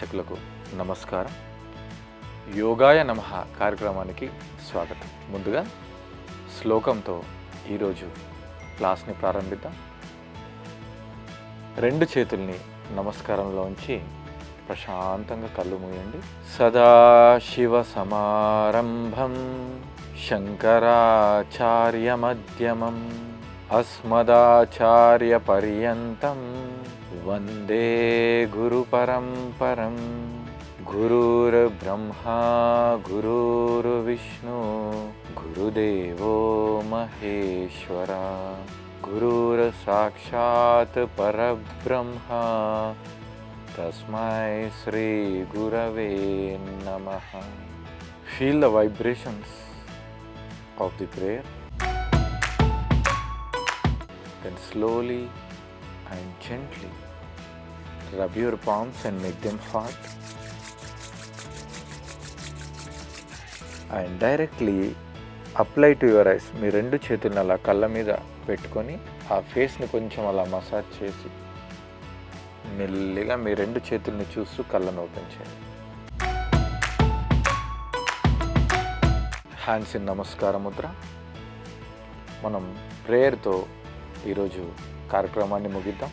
PMC ప్రేక్షకులకు నమస్కారం. యోగాయ నమ కార్యక్రమానికి స్వాగతం. ముందుగా శ్లోకంతో ఈరోజు క్లాస్ని ప్రారంభిద్దాం. రెండు చేతుల్ని నమస్కారంలో ఉంచి ప్రశాంతంగా కళ్ళు మూయండి. సదాశివ సమారంభం శంకరాచార్యమధ్యమం అస్మదాచార్య పర్యంతం वन्दे गुरुपरम्परं गुरुर्ब्रह्मा गुरुर्विष्णु गुरुदेवो महेश्वरा गुरुर्साक्षात् परब्रह्मा तस्मै श्रीगुरवे नमः Feel the vibrations of the prayer. Then slowly and gently rub your palms and make them hot and directly apply to your eyes మీ రెండు చేతులను అలా కళ్ళ మీద పెట్టుకొని ఆ ఫేస్ని కొంచెం అలా మసాజ్ చేసి మెల్లిగా మీ రెండు చేతుల్ని చూస్తూ కళ్ళను ఓపెన్ చేయండి. హ్యాండ్స్ ఇన్ నమస్కార ముద్ర. మనం ప్రేయర్తో ఈరోజు కార్యక్రమాన్ని ముగిద్దాం.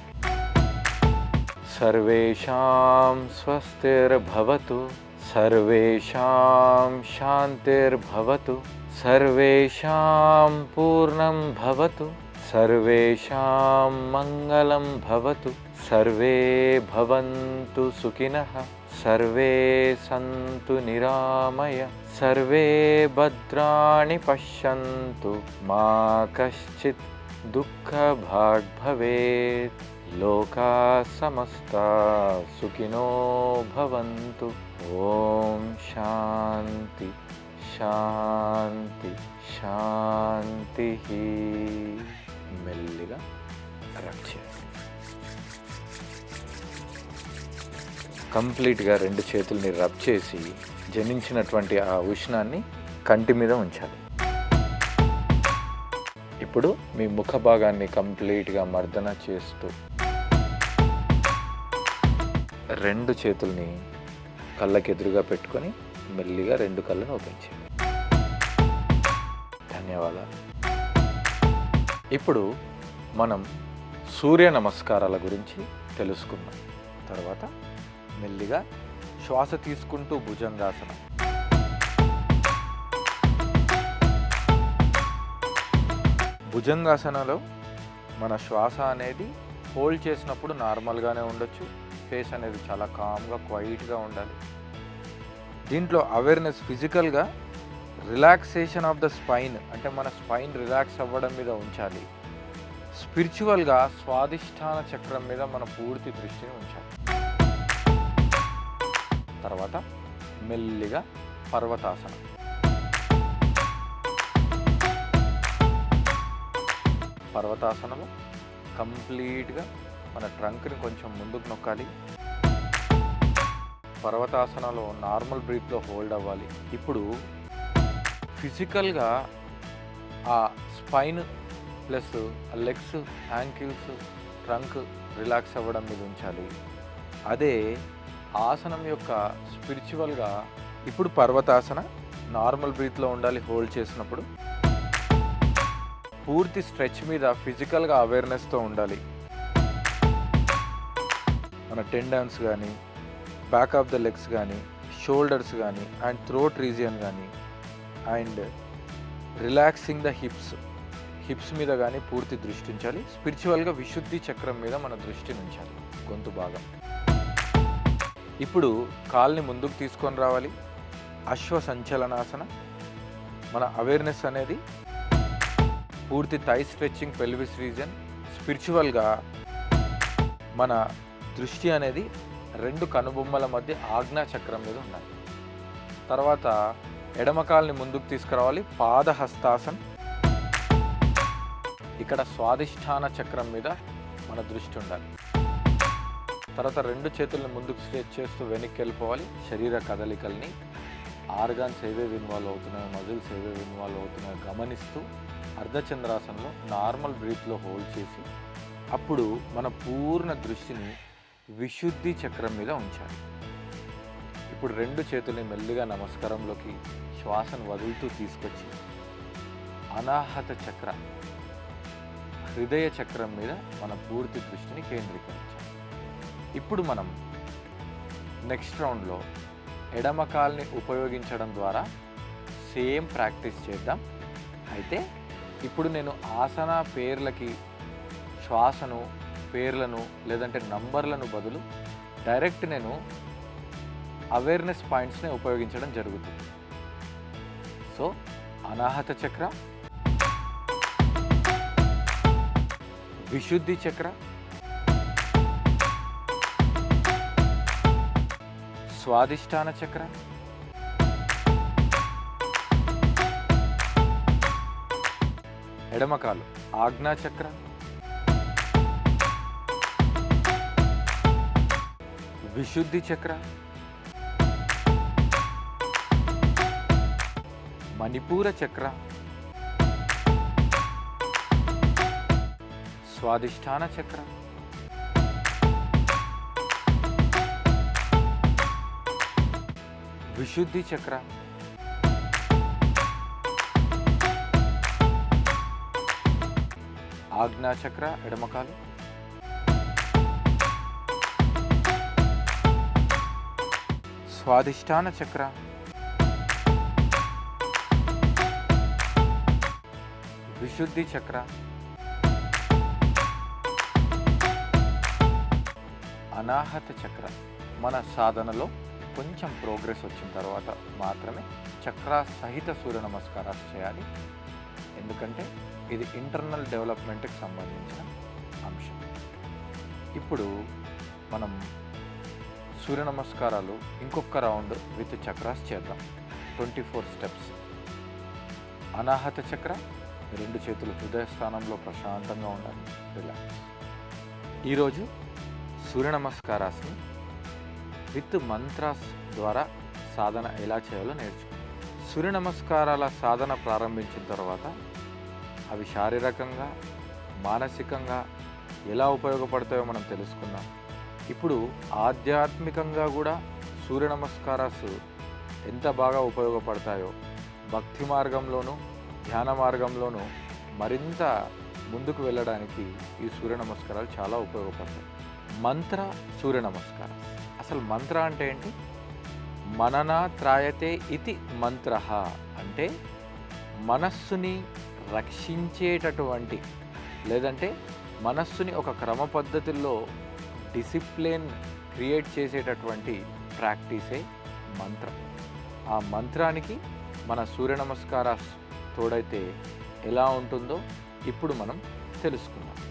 సర్వేషాం స్వస్తిర్భవతు సర్వేషాం శాంతిర్భవతు సర్వేషాం పూర్ణం భవతు సర్వేషాం మంగళం భవతు సర్వే భవంతు సుఖినః సర్వే సంతు నిరామయ సర్వే భద్రాణి పశ్యంతు మా కశ్చిత్ దుఃఖభాగ్భవేత్ లోకా సమస్త సుఖినో భవంతు ఓం శాంతి శాంతి శాంతి మెల్లిగా రక్ష. కంప్లీట్గా రెండు చేతుల్ని రబ్ చేసి జనించినటువంటి ఆ ఉష్ణాన్ని కంటి మీద ఉంచాలి. ఇప్పుడు మీ ముఖ భాగాన్ని కంప్లీట్గా మర్దన చేస్తూ రెండు చేతుల్ని కళ్ళకి ఎదురుగా పెట్టుకొని మెల్లిగా రెండు కళ్ళను ఓపెన్ చేయండి. ధన్యవాదాలు. ఇప్పుడు మనం సూర్య నమస్కారాల గురించి తెలుసుకుందాం. తర్వాత మెల్లిగా శ్వాస తీసుకుంటూ భుజంగాసనం భుజంగాసనలో మన శ్వాస అనేది హోల్డ్ చేసినప్పుడు నార్మల్గానే ఉండొచ్చు. ఫేస్ అనేది చాలా కామ్గా క్వైట్గా ఉండాలి. దీంట్లో అవేర్నెస్ ఫిజికల్గా రిలాక్సేషన్ ఆఫ్ ద స్పైన్ అంటే మన స్పైన్ రిలాక్స్ అవ్వడం మీద ఉంచాలి. స్పిరిచువల్గా స్వాదిష్టాన చక్రం మీద మన పూర్తి దృష్టిని ఉంచాలి. తర్వాత మెల్లిగా పర్వతాసనం. పర్వతాసనము కంప్లీట్గా మన ట్రంక్ని కొంచెం ముందుకు నొక్కాలి. పర్వతాసనలో నార్మల్ బ్రీత్లో హోల్డ్ అవ్వాలి. ఇప్పుడు ఫిజికల్గా ఆ spine plus legs ankles trunk relax అవ్వడం మీద ఉంచాలి. అదే ఆసనం యొక్క స్పిరిచువల్గా ఇప్పుడు పర్వతాసన నార్మల్ బ్రీత్లో ఉండాలి హోల్డ్ చేసినప్పుడు. పూర్తి స్ట్రెచ్ మీద ఫిజికల్గా అవేర్నెస్తో ఉండాలి. మన టెండన్స్ కానీ బ్యాక్ ఆఫ్ ద లెగ్స్ కానీ షోల్డర్స్ కానీ అండ్ థ్రోట్ రీజియన్ కానీ and relaxing the hips hips మీద కానీ పూర్తి దృష్టి ఉంచాలి. స్పిరిచువల్గా విశుద్ధి చక్రం మీద మన దృష్టి ఉంచాలి. గొంతు భాగం ఇప్పుడు కాల్ని ముందుకు తీసుకొని రావాలి. అశ్వ సంచలనాసన. మన అవేర్నెస్ అనేది పూర్తి థై స్ట్రెచ్చింగ్ పెల్విస్ రీజన్ స్పిరిచువల్గా మన దృష్టి అనేది రెండు కనుబొమ్మల మధ్య ఆజ్ఞా చక్రం మీద ఉండాలి. తర్వాత ఎడమకాల్ని ముందుకు తీసుకురావాలి. పాదహస్తాసన్. ఇక్కడ స్వాధిష్టాన చక్రం మీద మన దృష్టి ఉండాలి. తర్వాత రెండు చేతులను ముందుకు స్ట్రెచ్ చేస్తూ వెనక్కి వెళ్ళిపోవాలి. శరీర కదలికల్ని ఆర్గాన్స్ ఏవేవి ఇన్వాల్వ్ అవుతున్నాయో మజిల్స్ ఏవేవి ఇన్వాల్వ్ అవుతున్నాయో గమనిస్తూ అర్ధచంద్రాసనంలో నార్మల్ బ్రీత్లో హోల్డ్ చేసి అప్పుడు మన పూర్ణ దృష్టిని విశుద్ధి చక్రం మీద ఉంచాలి ఇప్పుడు రెండు చేతుల్ని మెల్లిగా నమస్కారంలోకి శ్వాసను వదులుతూ తీసుకొచ్చి అనాహత చక్ర హృదయ చక్రం మీద మన పూర్తి దృష్టిని కేంద్రీకరించాలి ఇప్పుడు మనం నెక్స్ట్ రౌండ్లో ఎడమ కాల్ని ఉపయోగించడం ద్వారా సేమ్ ప్రాక్టీస్ చేద్దాం. అయితే ఇప్పుడు నేను ఆసన పేర్లకి శ్వాసను పేర్లను లేదంటే నంబర్లను బదులు డైరెక్ట్ నేను అవేర్నెస్ పాయింట్స్ని ఉపయోగించడం జరుగుతుంది. సో అనాహత చక్ర విశుద్ధి చక్ర స్వాదిష్టాన చక్ర ఎడమకాలు ఆజ్ఞా చక్ర విశుద్ధి చక్ర. మణిపూర చక్ర. స్వాదిష్టాన చక్ర. విశుద్ధి చక్ర. ఆజ్ఞాచక్ర ఎడమకాలు. స్వాధిష్టాన చక్ర. విశుద్ధి చక్ర. అనాహత చక్ర. మన సాధనలో కొంచెం ప్రోగ్రెస్ వచ్చిన తర్వాత మాత్రమే చక్ర సహిత సూర్య నమస్కారాలు చేయాలి. ఎందుకంటే ఇది ఇంటర్నల్ డెవలప్మెంట్కి సంబంధించిన అంశం. ఇప్పుడు మనం సూర్య నమస్కారాలు ఇంకొక రౌండ్ విత్ చక్రాస్ చేద్దాం. Twenty four steps. అనాహత చక్ర రెండు చేతులు హృదయ స్థానంలో ప్రశాంతంగా ఉండాలి. రిలాక్స్. ఈరోజు సూర్య నమస్కారాస్ని విత్ మంత్రాస్ ద్వారా సాధన ఎలా చేయాలో నేర్చుకుంటాం సూర్య నమస్కారాల సాధన ప్రారంభించిన తర్వాత అవి శారీరకంగా మానసికంగా ఎలా ఉపయోగపడతాయో మనం తెలుసుకున్నాం ఇప్పుడు ఆధ్యాత్మికంగా కూడా సూర్య నమస్కారాలు ఎంత బాగా ఉపయోగపడతాయో భక్తి మార్గంలోనూ ధ్యాన మార్గంలోనూ మరింత ముందుకు వెళ్ళడానికి ఈ సూర్య నమస్కారాలు చాలా ఉపయోగపడతాయి. మంత్ర సూర్య నమస్కారం. అసలు మంత్ర అంటే ఏంటి? మనన త్రాయతే ఇది మంత్ర అంటే మనస్సుని రక్షించేటటువంటి లేదంటే మనస్సుని ఒక క్రమ పద్ధతుల్లో డిసిప్లిన్ క్రియేట్ చేసేటటువంటి ప్రాక్టీసే మంత్రం. ఆ మంత్రానికి మన సూర్య నమస్కార తోడైతే ఎలా ఉంటుందో ఇప్పుడు మనం తెలుసుకుందాం.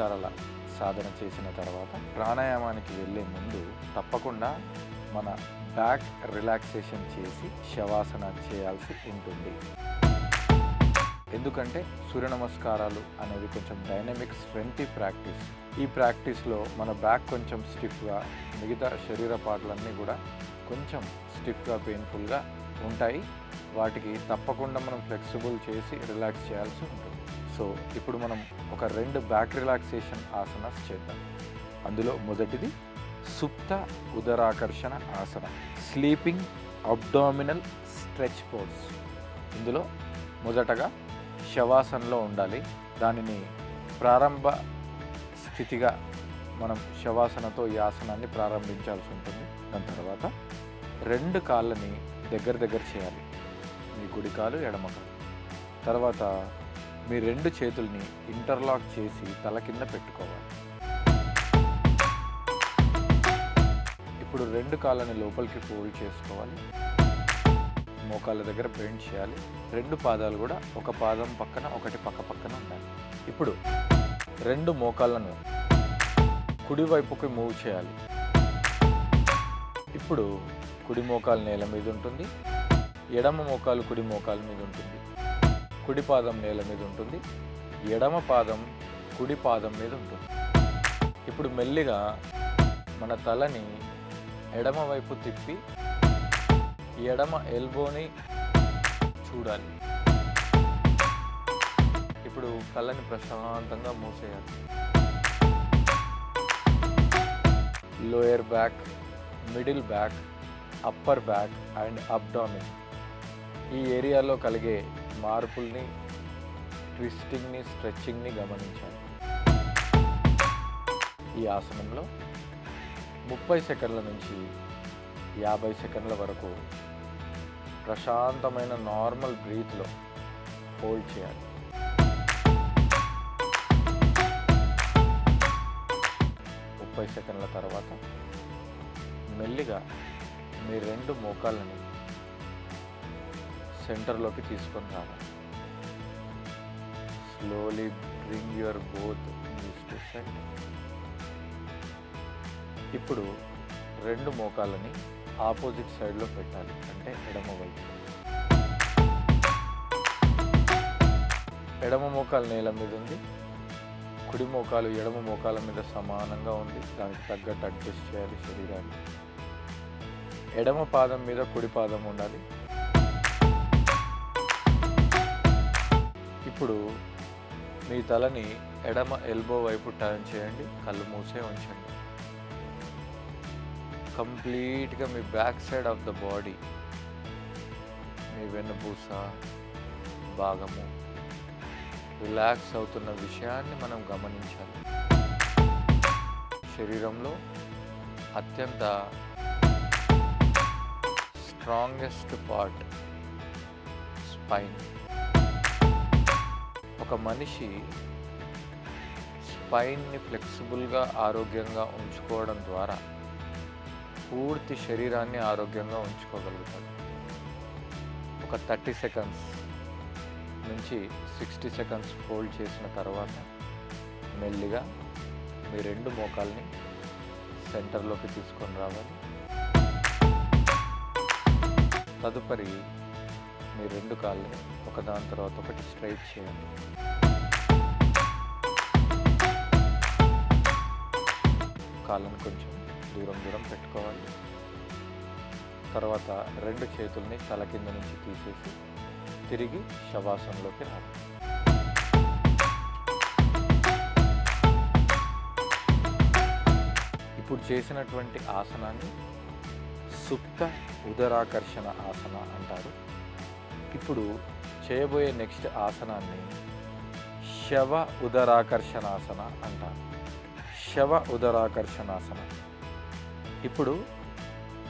నమస్కారాల సాధన చేసిన తర్వాత ప్రాణాయామానికి వెళ్ళే ముందు తప్పకుండా మన బ్యాక్ రిలాక్సేషన్ చేసి శవాసన చేయాల్సి ఉంటుంది. ఎందుకంటే సూర్య నమస్కారాలు అనేవి కొంచెం డైనమిక్ స్ట్రెంతీ ప్రాక్టీస్. ఈ ప్రాక్టీస్లో మన బ్యాక్ కొంచెం స్టిఫ్గా మిగతా శరీర పాటలన్నీ కూడా కొంచెం స్టిఫ్గా పెయిన్ఫుల్గా ఉంటాయి. వాటికి తప్పకుండా మనం ఫ్లెక్సిబుల్ చేసి రిలాక్స్ చేయాల్సి ఉంటుంది. సో ఇప్పుడు మనం ఒక రెండు బ్యాక్ రిలాక్సేషన్ ఆసనాస్ చేద్దాం. అందులో మొదటిది సుప్త ఉదరాకర్షణ ఆసన స్లీపింగ్ అబ్డామినల్ స్ట్రెచ్ పోర్స్. ఇందులో మొదటగా శవాసనలో ఉండాలి. దానిని ప్రారంభ స్థితిగా మనం శవాసనతో ఈ ఆసనాన్ని ప్రారంభించాల్సి ఉంటుంది. దాని తర్వాత రెండు కాళ్ళని దగ్గర దగ్గర చేయాలి. మీ కుడి కాలు ఎడమ కాలు. తర్వాత మీ రెండు చేతుల్ని ఇంటర్లాక్ చేసి తల కింద పెట్టుకోవాలి. ఇప్పుడు రెండు కాళ్ళని లోపలికి ఫోల్డ్ చేసుకోవాలి. మోకాళ్ళ దగ్గర బెండ్ చేయాలి. రెండు పాదాలు కూడా ఒక పాదం పక్కన ఒకటి పక్క పక్కన ఉండాలి. ఇప్పుడు రెండు మోకాళ్ళను కుడివైపుకి మూవ్ చేయాలి. ఇప్పుడు కుడి మోకాలు నేల మీద ఉంటుంది. ఎడమ మోకాలు కుడి మోకాలు మీద ఉంటుంది. కుడి పాదం నేల మీద ఉంటుంది ఎడమ పాదం కుడి పాదం మీద ఉంటుంది. ఇప్పుడు మెల్లిగా మన తలని ఎడమ వైపు తిప్పి ఎడమ ఎల్బోని చూడాలి. ఇప్పుడు కళ్ళని ప్రశాంతంగా మూసేయాలి. Lower back middle back upper back and abdomen ఈ ఏరియాలో కలిగే మార్పుల్ని ట్విస్టింగ్ని స్ట్రెచ్చింగ్ని గమనించాలి. ఈ ఆసనంలో ముప్పై సెకండ్ల నుంచి యాభై సెకండ్ల వరకు ప్రశాంతమైన నార్మల్ బ్రీత్లో హోల్డ్ చేయాలి. ముప్పై సెకండ్ల తర్వాత మెల్లిగా మీ రెండు మోకాళ్ళని సెంటర్లోకి తీసుకొని రావాలి slowly bring your both to centre ఇప్పుడు రెండు మోకాలని ఆపోజిట్ సైడ్లో పెట్టాలి అంటే ఎడమ వైపు. ఎడమ మోకాలు నేల మీద ఉంది. కుడి మోకాలు ఎడమ మోకాల మీద సమానంగా ఉంది. దానికి తగ్గట్టు అడ్జస్ట్ చేయాలి శరీరాన్ని. ఎడమ పాదం మీద కుడి పాదం ఉండాలి. ఇప్పుడు మీ తలని ఎడమ ఎల్బో వైపు టర్న్ చేయండి కళ్ళు మూసే ఉంచండి. కంప్లీట్గా మీ back side of the body మీ వెన్నుపూస భాగము రిలాక్స్ అవుతున్న విషయాన్ని మనం గమనించాలి. శరీరంలో అత్యంత స్ట్రాంగెస్ట్ పార్ట్ స్పైన్ ఒక మనిషి స్పైన్ని ఫ్లెక్సిబుల్గా ఆరోగ్యంగా ఉంచుకోవడం ద్వారా పూర్తి శరీరాన్ని ఆరోగ్యంగా ఉంచుకోగలుగుతాడు. ఒక థర్టీ సెకండ్స్ నుంచి సిక్స్టీ సెకండ్స్ హోల్డ్ చేసిన తర్వాత మెల్లిగా మీ రెండు మోకాల్ని సెంటర్లోకి తీసుకొని రావాలి. తదుపరి మీ రెండు కాళ్ళని ఒకదాని తర్వాత ఒకటి స్ట్రైట్ చేయండి. కాళ్ళను కొంచెం దూరం దూరం పెట్టుకోవాలి. తర్వాత రెండు చేతుల్ని తల కింద నుంచి తీసేసి తిరిగి శవాసంలోకి రావాలి. ఇప్పుడు చేసినటువంటి ఆసనాన్ని సుప్త ఉదరాకర్షణ ఆసన అంటారు. ఇప్పుడు చేయబోయే నెక్స్ట్ ఆసనాన్ని శవ ఉదరాకర్షణాసన అంటారు శవ ఉదరాకర్షణాసన. ఇప్పుడు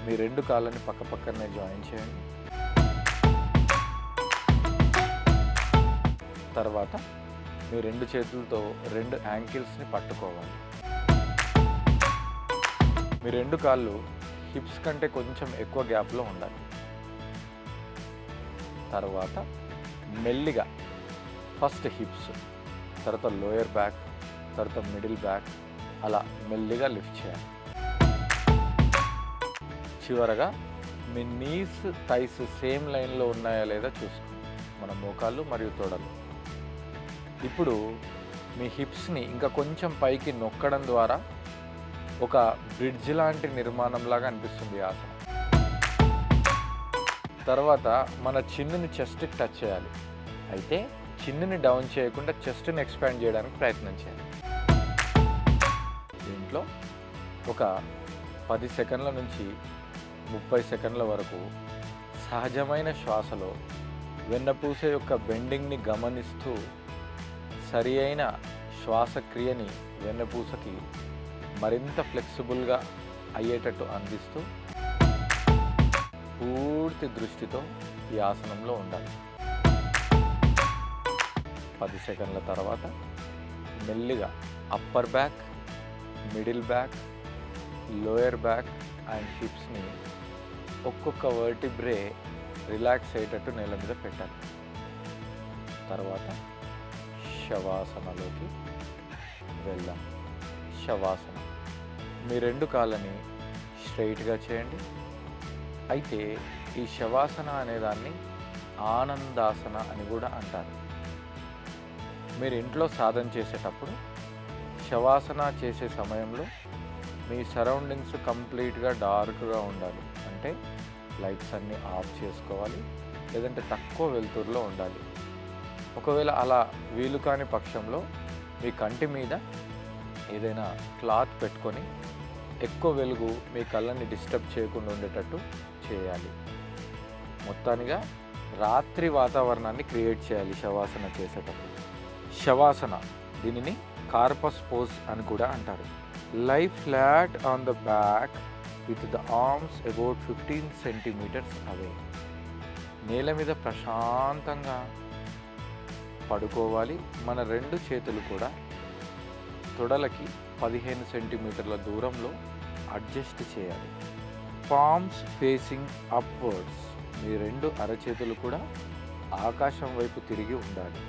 మీ రెండు కాళ్ళని పక్క పక్కనే జాయిన్ చేయండి. తర్వాత మీ రెండు చేతులతో రెండు యాంకిల్స్ని పట్టుకోవాలి. మీ రెండు కాళ్ళు హిప్స్ కంటే కొంచెం ఎక్కువ గ్యాప్లో ఉండాలి. తర్వాత మెల్లిగా ఫస్ట్ హిప్స్ తర్వాత లోయర్ బ్యాక్ తర్వాత మిడిల్ బ్యాక్ అలా మెల్లిగా లిఫ్ట్ చేయాలి. చివరగా మీ నీస్ థైస్ సేమ్ లైన్లో ఉన్నాయా లేదా చూసుకోండి. మన మోకాళ్ళు మరియు తొడలు. ఇప్పుడు మీ హిప్స్ని ఇంకా కొంచెం పైకి నొక్కడం ద్వారా ఒక బ్రిడ్జ్ లాంటి నిర్మాణంలాగా అనిపిస్తుంది ఈ ఆసనం. తర్వాత మన చిన్నుని చెస్ట్కి టచ్ చేయాలి. అయితే చిన్నుని డౌన్ చేయకుండా చెస్ట్ని ఎక్స్పాండ్ చేయడానికి ప్రయత్నం చేయాలి. దీంట్లో ఒక పది సెకండ్ల నుంచి ముప్పై సెకండ్ల వరకు సహజమైన శ్వాసలో వెన్నపూస యొక్క బెండింగ్ని గమనిస్తూ సరి అయిన శ్వాసక్రియని వెన్నపూసకి మరింత ఫ్లెక్సిబుల్గా అయ్యేటట్టు అందిస్తూ పూర్తి దృష్టితో ఈ ఆసనంలో ఉండాలి. పది సెకండ్ల తర్వాత మెల్లిగా upper back middle back lower back and హిప్స్ని ఒక్కొక్క వర్టిబ్రే రిలాక్స్ అయ్యేటట్టు నేల మీద పెట్టాలి. తర్వాత శవాసనలోకి వెళ్దాం శవాసన. మీ రెండు కాళ్ళని స్ట్రైట్గా చేయండి. అయితే ఈ శవాసన అనేదాన్ని ఆనందాసన అని కూడా అంటారు. మీరు ఇంట్లో సాధన చేసేటప్పుడు శవాసన చేసే సమయంలో మీ సరౌండింగ్స్ కంప్లీట్గా డార్క్గా ఉండాలి. అంటే లైట్స్ అన్నీ ఆఫ్ చేసుకోవాలి. లేదంటే తక్కువ వెలుతురులో ఉండాలి. ఒకవేళ అలా వీలు కాని పక్షంలో మీ కంటి మీద ఏదైనా క్లాత్ పెట్టుకొని ఎక్కువ వెలుగు మీ కళ్ళని డిస్టర్బ్ చేయకుండా ఉండేటట్టు చేయాలి. మొత్తానిగా రాత్రి వాతావరణాన్ని క్రియేట్ చేయాలి శవాసన చేసేటప్పుడు. శవాసన దీనిని కార్పస్ పోజ్ అని కూడా అంటారు. Lie flat on the back with the arms about fifteen centimetres away. నేల మీద ప్రశాంతంగా పడుకోవాలి. మన రెండు చేతులు కూడా తొడలకి పదిహేను సెంటీమీటర్ల దూరంలో అడ్జస్ట్ చేయాలి. పామ్స్ ఫేసింగ్ అప్వర్డ్స్ మీ రెండు అరచేతులు కూడా ఆకాశం వైపు తిరిగి ఉండాలి.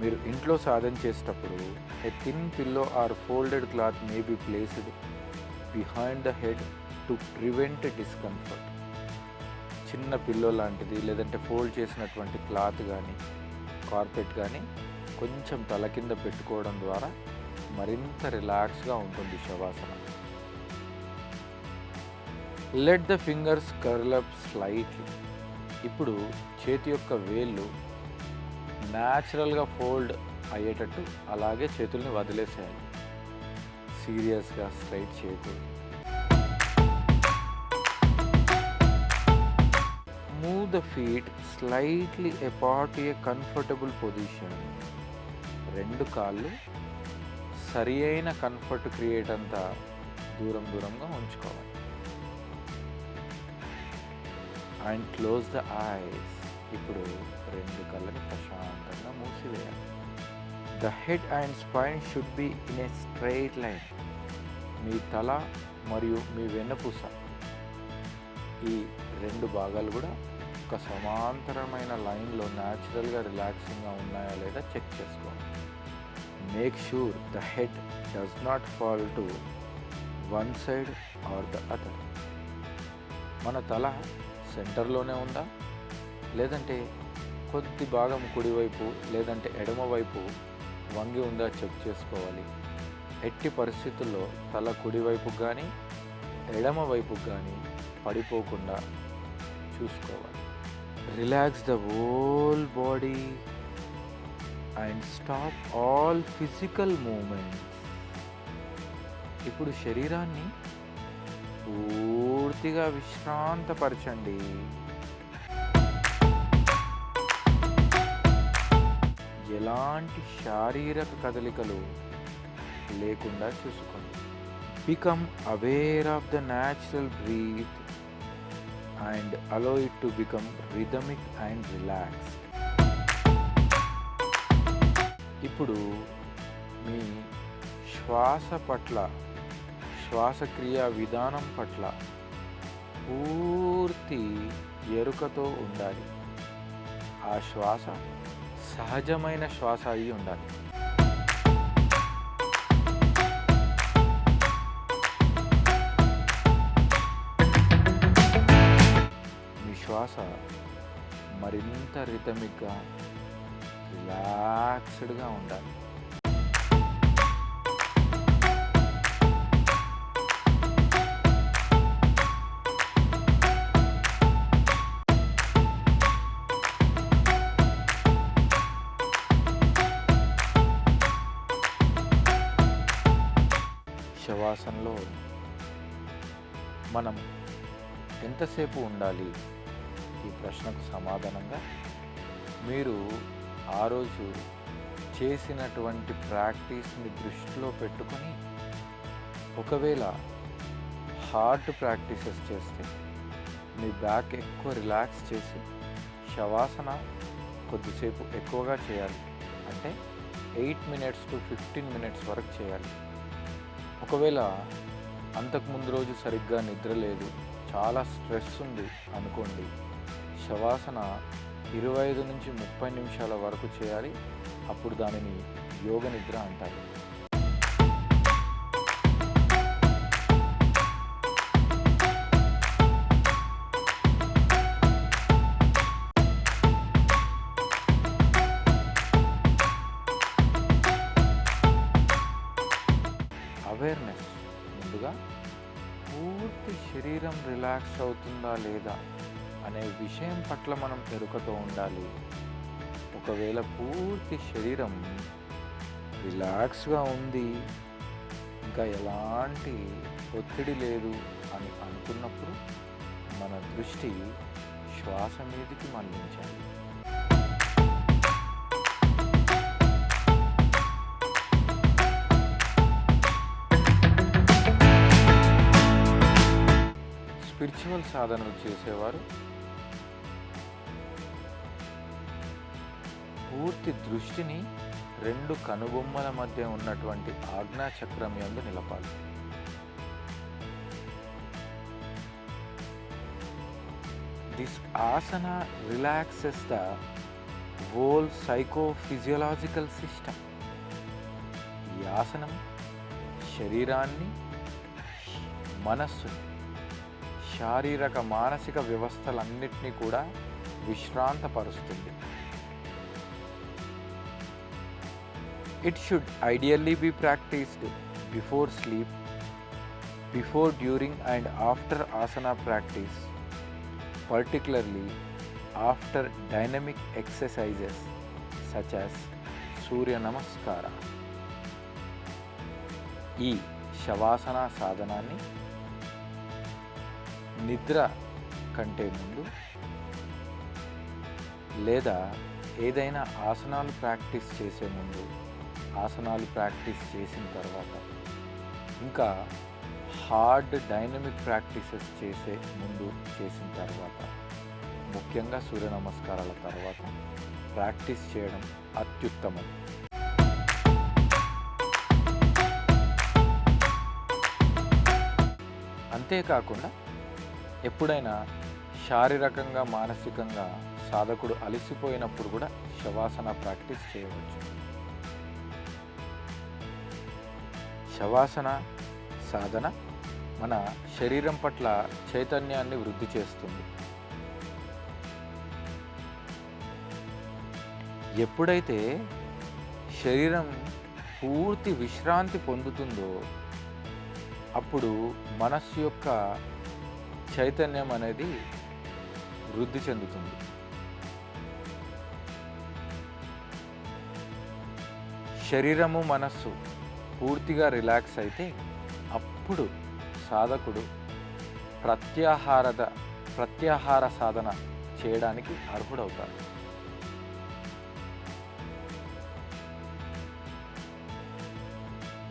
మీరు ఇంట్లో సాధన చేసేటప్పుడు a thin pillow or folded cloth may be placed behind the head to prevent discomfort చిన్న పిల్లో లాంటిది లేదంటే ఫోల్డ్ చేసినటువంటి క్లాత్ కానీ కార్పెట్ కానీ కొంచెం తల కింద పెట్టుకోవడం ద్వారా మరింత రిలాక్స్గా ఉంటుంది శవాసన. Let the fingers curl up slightly ఇప్పుడు చేతి యొక్క వేళ్ళు న్యాచురల్గా ఫోల్డ్ అయ్యేటట్టు అలాగే చేతుల్ని వదిలేసేయాలి. సీరియస్గా స్ట్రైట్ చేతి. Move the feet slightly apart a comfortable position రెండు కాళ్ళు సరి అయిన కంఫర్ట్ క్రియేట్ అంతా దూరం దూరంగా ఉంచుకోవాలి. And close the eyes. ఇప్పుడు రెండు కళ్ళని ప్రశాంతంగా మూసివేయాలి. The head and spine should be in a straight line. మీ తల మరియు మీ వెన్నపూస. ఈ రెండు భాగాలు కూడా ఒక సమాంతరమైన లైన్లో న్యాచురల్గా రిలాక్సింగ్గా ఉన్నాయా లేదా చెక్ చేసుకోండి make sure the head does not fall to one side or the other మన తల సెంటర్లోనే ఉందా? లేదంటే కొద్ది భాగం కుడివైపు లేదంటే ఎడమవైపు వంగి ఉందా చెక్ చేసుకోవాలి. ఎట్టి పరిస్థితుల్లో తల కుడివైపు కానీ ఎడమవైపు కానీ పడిపోకుండా చూసుకోవాలి. Relax the whole body and stop all physical movements ఇప్పుడు శరీరాన్ని పూర్తిగా విశ్రాంతపరచండి. ఎలాంటి శారీరక కదలికలు లేకుండా చూసుకోండి. Become aware of the natural breath and allow it to become rhythmic and relax ఇప్పుడు మీ శ్వాస పట్ల శ్వాసక్రియ విధానం పట్ల పూర్తి ఎరుకతో ఉండాలి. ఆ శ్వాస సహజమైన శ్వాస అయి ఉండాలి. మీ శ్వాస మరింత రితమిక్గా రిలాక్స్డ్గా ఉండాలి. మనం ఎంతసేపు ఉండాలి? ఈ ప్రశ్నకు సమాధానంగా మీరు ఆ రోజు చేసినటువంటి ప్రాక్టీస్ని దృష్టిలో పెట్టుకొని ఒకవేళ హార్డ్ ప్రాక్టీసెస్ చేస్తే మీ బ్యాక్ ఎక్కువ రిలాక్స్ చేసి శవాసన కొద్దిసేపు ఎక్కువగా చేయాలి. అంటే eight minutes to fifteen minutes వరకు చేయాలి. ఒకవేళ అంతకుముందు రోజు సరిగ్గా నిద్ర లేదు. చాలా స్ట్రెస్ ఉంది అనుకోండి. శవాసన ఇరవై ఐదు నుంచి ముప్పై నిమిషాల వరకు చేయాలి. అప్పుడు దానిని యోగ నిద్ర అంటారు. అవేర్నెస్ ముందుగా పూర్తి శరీరం రిలాక్స్ అవుతుందా లేదా అనే విషయం పట్ల మనం ఎరుకతో ఉండాలి. ఒకవేళ పూర్తి శరీరం రిలాక్స్గా ఉంది ఇంకా ఎలాంటి ఒత్తిడి లేదు అని అనుకున్నప్పుడు మన దృష్టి శ్వాస మీదకి మళ్ళించాలి. స్పిరిచువల్ సాధనలు చేసేవారు. పూర్తి దృష్టిని రెండు కనుబొమ్మల మధ్య ఉన్నటువంటి ఆజ్ఞా చక్రం యందు నిలపాలి. This asana relaxes the whole psychophysiological system ఈ ఆసనం శరీరాన్ని మనస్సుని శారీరక మానసిక వ్యవస్థలన్నింటినీ కూడా విశ్రాంతపరుస్తుంది. It should ideally be practised before sleep before during and after asana practice particularly after dynamic exercises such as Surya Namaskar ఈ శవాసన సాధనాన్ని నిద్ర కంటే ముందు లేదా ఏదైనా ఆసనాలు ప్రాక్టీస్ చేసే ముందు ఆసనాలు ప్రాక్టీస్ చేసిన తర్వాత ఇంకా హార్డ్ డైనమిక్ ప్రాక్టీసెస్ చేసే ముందు చేసిన తర్వాత ముఖ్యంగా సూర్య నమస్కారాల తర్వాత ప్రాక్టీస్ చేయడం అత్యుత్తమం. అంతేకాకుండా ఎప్పుడైనా శారీరకంగా మానసికంగా సాధకుడు అలసిపోయినప్పుడు కూడా శవాసన ప్రాక్టీస్ చేయవచ్చు. శవాసన సాధన మన శరీరం పట్ల చైతన్యాన్ని వృద్ధి చేస్తుంది. ఎప్పుడైతే శరీరం పూర్తి విశ్రాంతి పొందుతుందో అప్పుడు మనస్సు యొక్క చైతన్యం అనేది వృద్ధి చెందుతుంది. శరీరము మనస్సు పూర్తిగా రిలాక్స్ అయితే అప్పుడు సాధకుడు ప్రత్యాహారద ప్రత్యాహార సాధన చేయడానికి అర్హుడవుతాడు.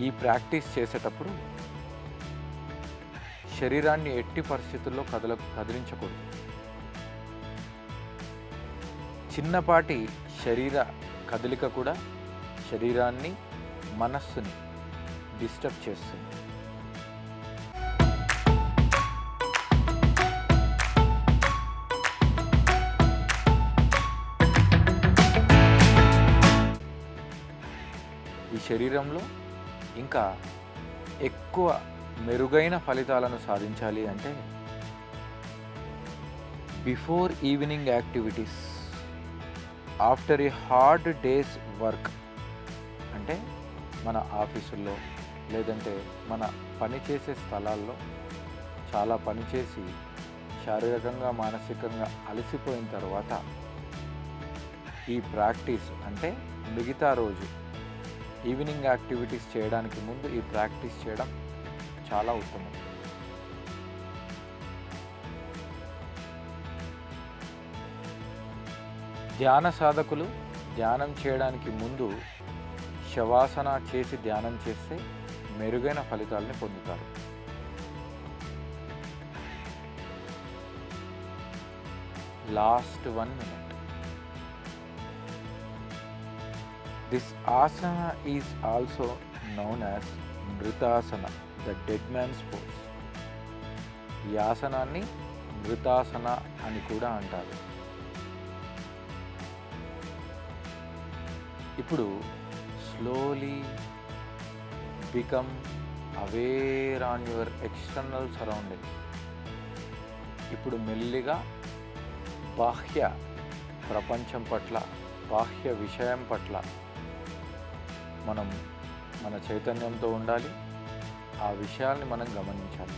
ఈ ప్రాక్టీస్ చేసేటప్పుడు శరీరాన్ని ఎట్టి పరిస్థితుల్లో కదల కదిలించకూడదు. చిన్నపాటి శరీర కదలిక కూడా శరీరాన్ని మనస్సుని డిస్టర్బ్ చేస్తుంది. ఈ శరీరంలో ఇంకా ఎక్కువ మెరుగైన ఫలితాలను సాధించాలి అంటే before evening activities after a hard days work అంటే మన ఆఫీసుల్లో లేదంటే మన పని చేసే స్థలాల్లో చాలా పని చేసి శారీరకంగా మానసికంగా అలసిపోయిన తర్వాత ఈ ప్రాక్టీస్ అంటే మిగతా రోజు ఈవినింగ్ యాక్టివిటీస్ చేయడానికి ముందు ఈ ప్రాక్టీస్ చేయడం చాలా ఉత్తమం. ధ్యాన సాధకులు ధ్యానం చేయడానికి ముందు శవాసన చేసి ధ్యానం చేస్తే మెరుగైన ఫలితాలని పొందుతారు. Last one minute. This asana is also known as Mritasana the dead man's pose ఈ ఆసనాన్ని మృతాసన అని కూడా అంటారు. ఇప్పుడు slowly become aware on your external surrounding ఇప్పుడు మెల్లిగా బాహ్య ప్రపంచం పట్ల బాహ్య విషయం పట్ల మనం మన చైతన్యంతో ఉండాలి. ఆ విషయాల్ని మనం గమనించాలి.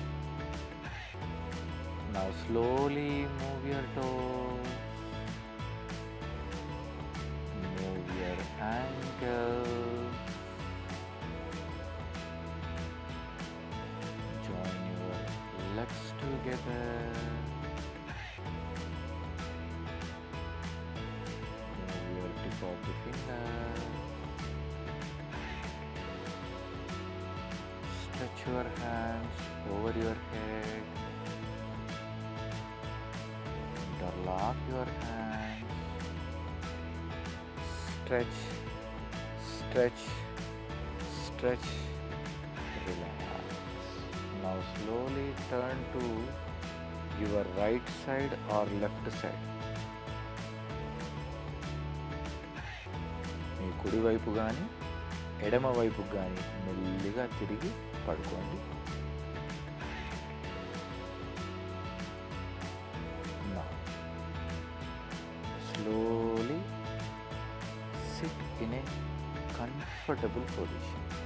నా slowly move your toe move your ankle hands over your head interlock your hands stretch, stretch, stretch, relax. Now slowly turn to your right side or left side. మీ కుడి వైపు కానీ ఎడమ వైపు కానీ మెల్లిగా తిరిగి పడుకోండి takım soru işareti.